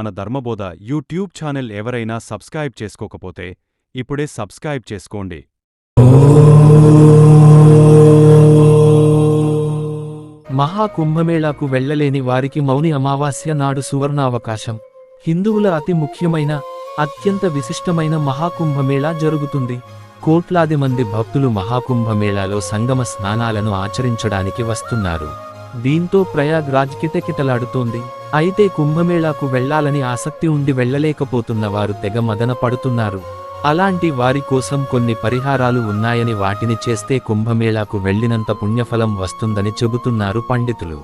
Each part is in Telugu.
మన ధర్మబోధ యూట్యూబ్ ఛానల్ ఎవరైనా సబ్స్క్రైబ్ చేసుకోకపోతే ఇప్పుడే సబ్స్క్రైబ్ చేసుకోండి. మహాకుంభమేళాకు వెళ్ళలేని వారికి మౌని అమావాస్య నాడు సువర్ణావకాశం. హిందువుల అతి ముఖ్యమైన అత్యంత విశిష్టమైన మహాకుంభమేళా జరుగుతుంది. కోట్లాది మంది భక్తులు మహాకుంభమేళాలో సంగమ స్నానాలను ఆచరించడానికి వస్తున్నారు. దీంతో ప్రయాగ్ రాజ్ కిటకిటలాడుతోంది అయితే కుంభమేళాకు వెళ్ళాలని ఆసక్తి ఉండి వెళ్ళలేకపోతున్న వారు తెగ మదన పడుతున్నారు. అలాంటి వారి కోసం కొన్ని పరిహారాలు ఉన్నాయని వాటిని చేస్తే కుంభమేళాకు వెళ్ళినంత పుణ్యఫలం వస్తుందని చెబుతున్నారు పండితులు.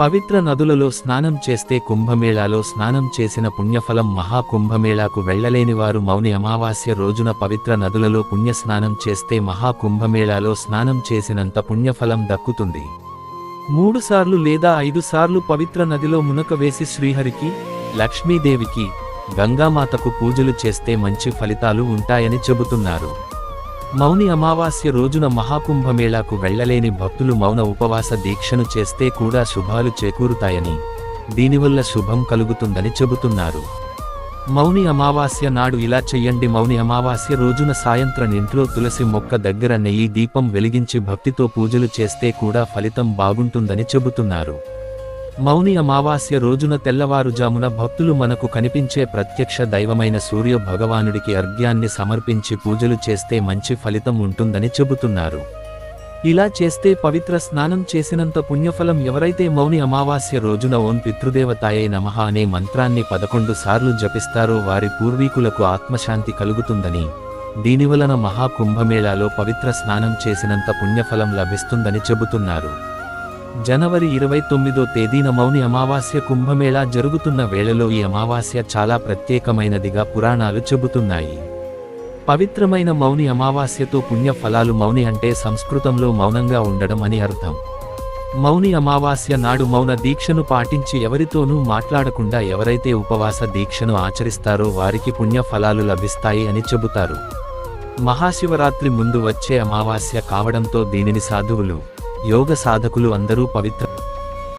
పవిత్ర నదులలో స్నానం చేస్తే కుంభమేళాలో స్నానం చేసిన పుణ్యఫలం మహాకుంభమేళాకు వెళ్ళలేని వారు మౌని అమావాస్య రోజున పవిత్ర నదులలో పుణ్యస్నానం చేస్తే మహాకుంభమేళాలో స్నానం చేసినంత పుణ్యఫలం దక్కుతుంది. మూడుసార్లు లేదా ఐదు సార్లు పవిత్ర నదిలో మునక వేసి శ్రీహరికి లక్ష్మీదేవికి గంగామాతకు పూజలు చేస్తే మంచి ఫలితాలు ఉంటాయని చెబుతున్నారు. మౌని అమావాస్య రోజున మహాకుంభమేళాకు వెళ్ళలేని భక్తులు మౌన ఉపవాస దీక్షను చేస్తే కూడా శుభాలు చేకూరుతాయని దీనివల్ల శుభం కలుగుతుందని చెబుతున్నారు. మౌని అమావాస్య నాడు ఇలా చెయ్యండి. మౌని అమావాస్య రోజున సాయంత్రం ఇంట్లో తులసి మొక్క దగ్గర నెయ్యి దీపం వెలిగించి భక్తితో పూజలు చేస్తే కూడా ఫలితం బాగుంటుందని చెబుతున్నారు. మౌని అమావాస్య రోజున తెల్లవారుజామున భక్తులు మనకు కనిపించే ప్రత్యక్ష దైవమైన సూర్య భగవానుడికి అర్ఘ్యాన్ని సమర్పించి పూజలు చేస్తే మంచి ఫలితం ఉంటుందని చెబుతున్నారు. ఇలా చేస్తే పవిత్ర స్నానం చేసినంత పుణ్యఫలం ఎవరైతే మౌని అమావాస్య రోజున ఓం పితృదేవతాయే నమః అనే మంత్రాన్ని పదకొండు సార్లు జపిస్తారో వారి పూర్వీకులకు ఆత్మశాంతి కలుగుతుందని. దీనివలన మహాకుంభమేళాలో పవిత్ర స్నానం చేసినంత పుణ్యఫలం లభిస్తుందని చెబుతున్నారు. జనవరి ఇరవై తొమ్మిదో తేదీన మౌని అమావాస్య కుంభమేళా జరుగుతున్న వేళలో ఈ అమావాస్య చాలా ప్రత్యేకమైనదిగా పురాణాలు చెబుతున్నాయి. పవిత్రమైన మౌని అమావాస్యతో పుణ్య ఫలాలు మౌని అంటే సంస్కృతంలో మౌనంగా ఉండడం అని అర్థం. మౌని అమావాస్య నాడు మౌన దీక్షను పాటించి ఎవరితోనూ మాట్లాడకుండా ఎవరైతే ఉపవాస దీక్షను ఆచరిస్తారో వారికి పుణ్య ఫలాలు లభిస్తాయి అని చెబుతారు. మహాశివరాత్రి ముందు వచ్చే అమావాస్య కావడంతో దీనిని సాధువులు యోగ సాధకులు అందరూ పవిత్ర